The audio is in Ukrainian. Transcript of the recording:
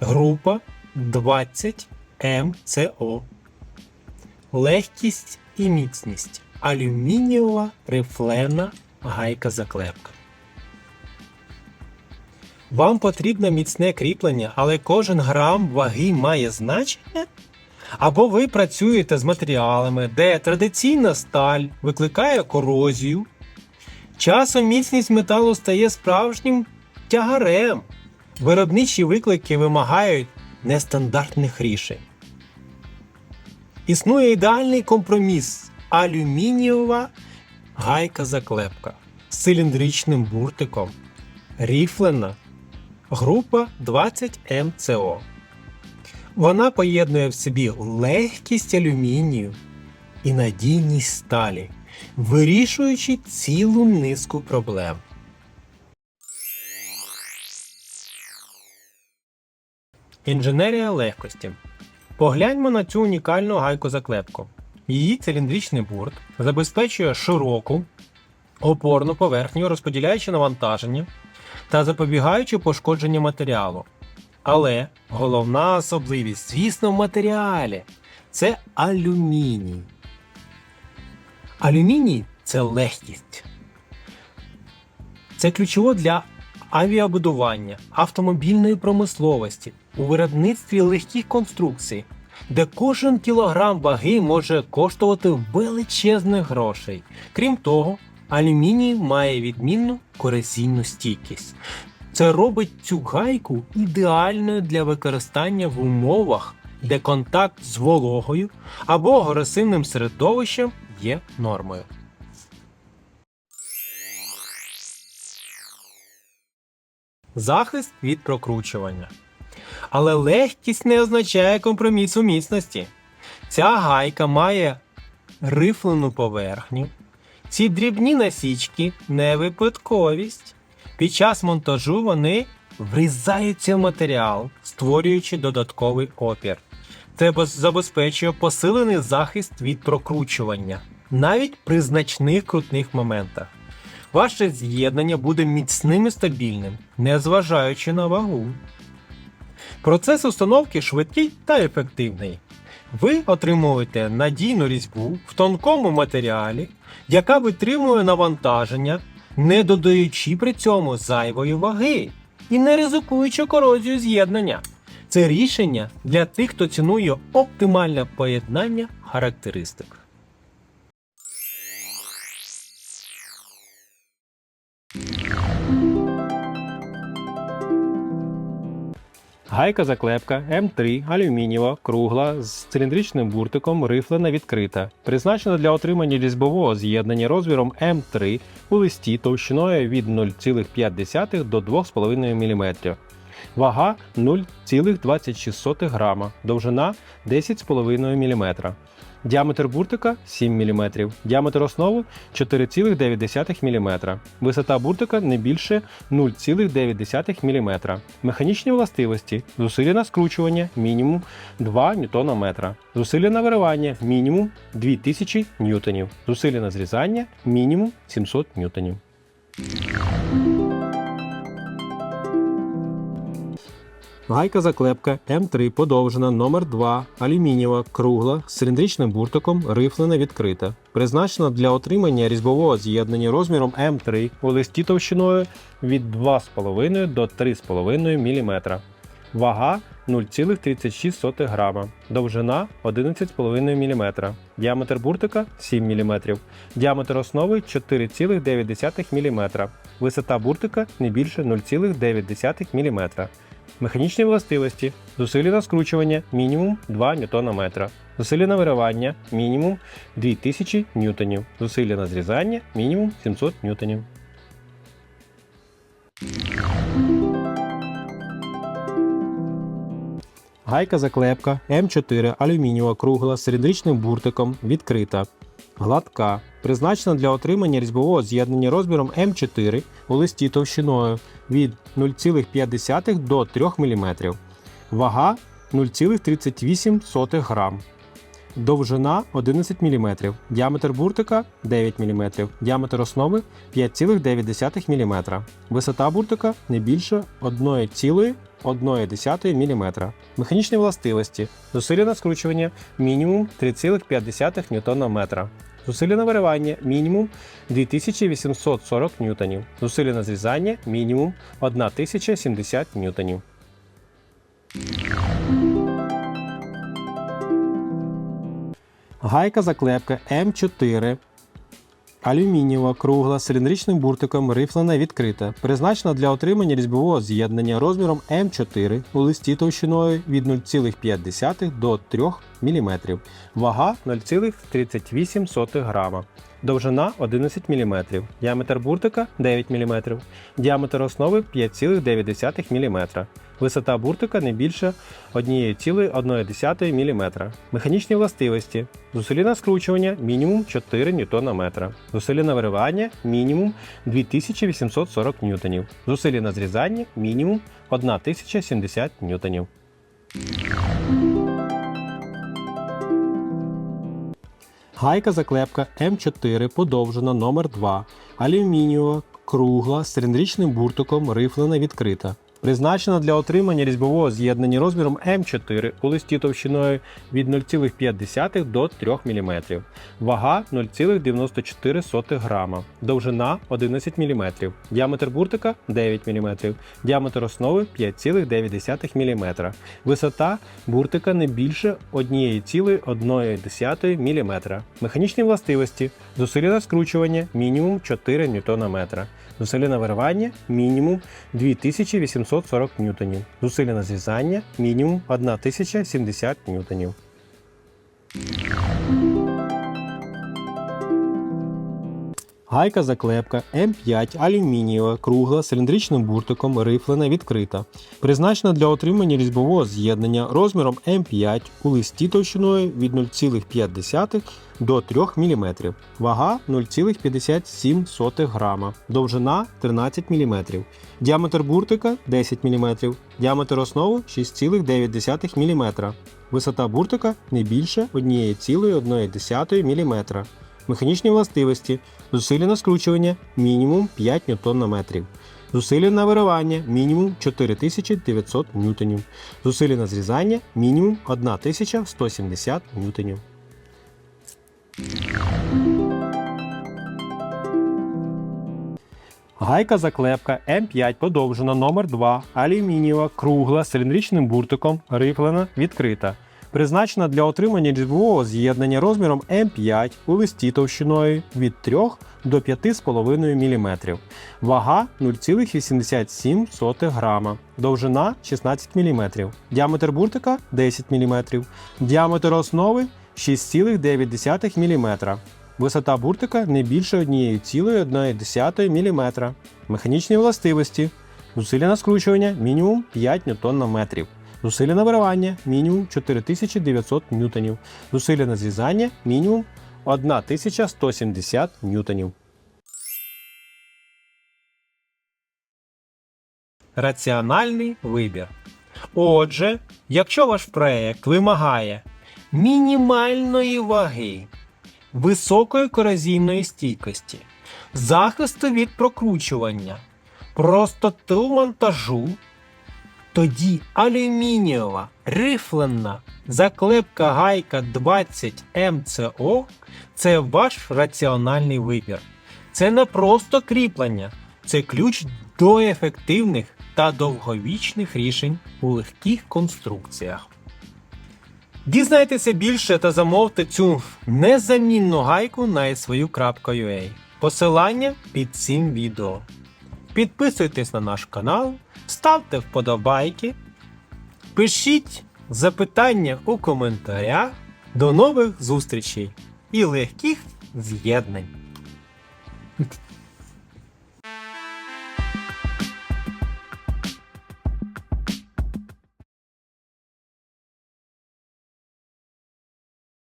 Група 20 МЦО. Легкість і міцність. Алюмінієва рифлена гайка заклепка. Вам потрібно міцне кріплення, але кожен грам ваги має значення? Або ви працюєте з матеріалами, де традиційна сталь викликає корозію. Часом міцність металу стає справжнім тягарем. Виробничі виклики вимагають нестандартних рішень. Існує ідеальний компроміс алюмінієва гайка заклепка з циліндричним буртиком, ріфлена група 20 МЦО. Вона поєднує в собі легкість алюмінію і надійність сталі, вирішуючи цілу низку проблем. Інженерія легкості. Погляньмо на цю унікальну гайку-заклепку. Її циліндричний бурт забезпечує широку опорну поверхню, розподіляючи навантаження та запобігаючи пошкодженню матеріалу. Але головна особливість, звісно, в матеріалі це алюміній. Алюміній це легкість. Це ключово для авіабудування, автомобільної промисловості, у виробництві легких конструкцій, де кожен кілограм ваги може коштувати величезних грошей. Крім того, алюміній має відмінну корозійну стійкість. Це робить цю гайку ідеальною для використання в умовах, де контакт з вологою або агресивним середовищем є нормою. Захист від прокручування. Але легкість не означає компроміс у міцності. Ця гайка має рифлену поверхню. Ці дрібні насічки не випадковість. Під час монтажу вони врізаються в матеріал, створюючи додатковий опір. Це забезпечує посилений захист від прокручування, навіть при значних крутних моментах. Ваше з'єднання буде міцним і стабільним, незважаючи на вагу. Процес установки швидкий та ефективний. Ви отримуєте надійну різьбу в тонкому матеріалі, яка витримує навантаження, не додаючи при цьому зайвої ваги і не ризикуючи корозію з'єднання. Це рішення для тих, хто цінує оптимальне поєднання характеристик. Гайка заклепка М3 алюмінієва, кругла з циліндричним буртиком рифлена відкрита, призначена для отримання різьбового з'єднання розміром М3 у листі товщиною від 0,5 до 2,5 мм. Вага 0,26 грама, довжина 10,5 мм. Діаметр буртика 7 мм, діаметр основи 4,9 мм, висота буртика не більше 0,9 мм. Механічні властивості: зусилля на скручування мінімум 2 Нм, зусилля на виривання мінімум 2000 ньютонів, зусилля на зрізання мінімум 700 ньютонів. Гайка заклепка М3 подовжена номер 2 алюмінієва, кругла з циліндричним буртиком, рифлена відкрита. Призначена для отримання різьбового з'єднання розміром М3 у листі товщиною від 2,5 до 3,5 мм. Вага 0,36 грама, довжина 11,5 мм, діаметр буртика 7 мм, діаметр основи 4,9 мм, висота буртика не більше 0,9 мм. Механічні властивості. Зусилля на скручування мінімум 2 Нм. Зусилля на виривання мінімум 2000 ньютонів. Зусилля на зрізання мінімум 700 ньютонів. Гайка заклепка М4 алюмінієва кругла з циліндричним буртиком відкрита. Гладка. Призначена для отримання різьбового з'єднання розміром М4 у листі товщиною від 0,5 до 3 мм. Вага 0,38 грам. Довжина 11 мм, діаметр буртика 9 мм, діаметр основи 5,9 мм, висота буртика не більше 1,1 мм. Механічні властивості. Зусилля на скручування мінімум 3,5 Нм. Зусилля на виривання мінімум 2840 ньютонів. Зусилля на зрізання мінімум 1070 ньютонів. Гайка заклепка М4 Алюмінієва, кругла, з циліндричним буртиком, рифлена відкрита, призначена для отримання різьбового з'єднання розміром М4 у листі товщиною від 0,5 до 3 мм, вага 0,38 грама, довжина 11 мм, діаметр буртика 9 мм, діаметр основи 5,9 мм, висота буртика не більше 1,1 мм. Механічні властивості. Зусилля на скручування мінімум 4 Нм. Зусилля на виривання мінімум 2840 ньютонів. Зусилля на зрізання мінімум 1070 ньютонів. Гайка заклепка М4 подовжена номер 2 алюмінієва, кругла, з циліндричним буртиком, рифлена відкрита. Призначена для отримання різьбового з'єднання розміром М4 у листі товщиною від 0,5 до 3 мм, вага 0,94 грама, довжина 11 мм, діаметр буртика 9 мм, діаметр основи 5,9 мм, висота буртика не більше 1,1 мм. Механічні властивості. Зусилля на скручування мінімум 4 Нм. Зусилля на виривання мінімум 2840 ньютонів. Зусилля на зрізання мінімум 1070 ньютонів. Гайка заклепка М5 алюмінієва, кругла, циліндричним буртиком, рифлена, відкрита. Призначена для отримання різьбового з'єднання розміром М5 у листі товщиною від 0,5 до 3 мм. Вага 0,57 грама. Довжина 13 мм. Діаметр буртика 10 мм. Діаметр основи 6,9 мм. Висота буртика не більше 1,1 мм. Механічні властивості. Зусилля на скручування мінімум 5 Нм. Зусилля на виривання мінімум 4900 ньютонів. Зусилля на зрізання мінімум 1170 ньютонів. Гайка заклепка М5 подовжена номер 2 алюмінієва, кругла з циліндричним буртиком, рифлена, відкрита. Призначена для отримання різьбового з'єднання розміром М5 у листі товщиною від 3 до 5,5 мм. Вага 0,87 грама. Довжина 16 мм. Діаметр буртика 10 мм. Діаметр основи 6,9 мм. Висота буртика не більше 1,1 мм. Механічні властивості. Зусилля на скручування мінімум 5 Нм. Зусилля на виривання мінімум 4900 ньютонів. Зусилля на зрізання мінімум 1170 ньютонів. Раціональний вибір. Отже, якщо ваш проект вимагає мінімальної ваги, високої корозійної стійкості, захисту від прокручування, простоту монтажу, тоді алюмінієва рифлена заклепка гайка 20 МЦО це ваш раціональний вибір. Це не просто кріплення, це ключ до ефективних та довговічних рішень у легких конструкціях. Дізнайтеся більше та замовте цю незамінну гайку на свою.ua. Посилання під цим відео. Підписуйтесь на наш канал, ставте вподобайки, пишіть запитання у коментарях. До нових зустрічей і легких з'єднань.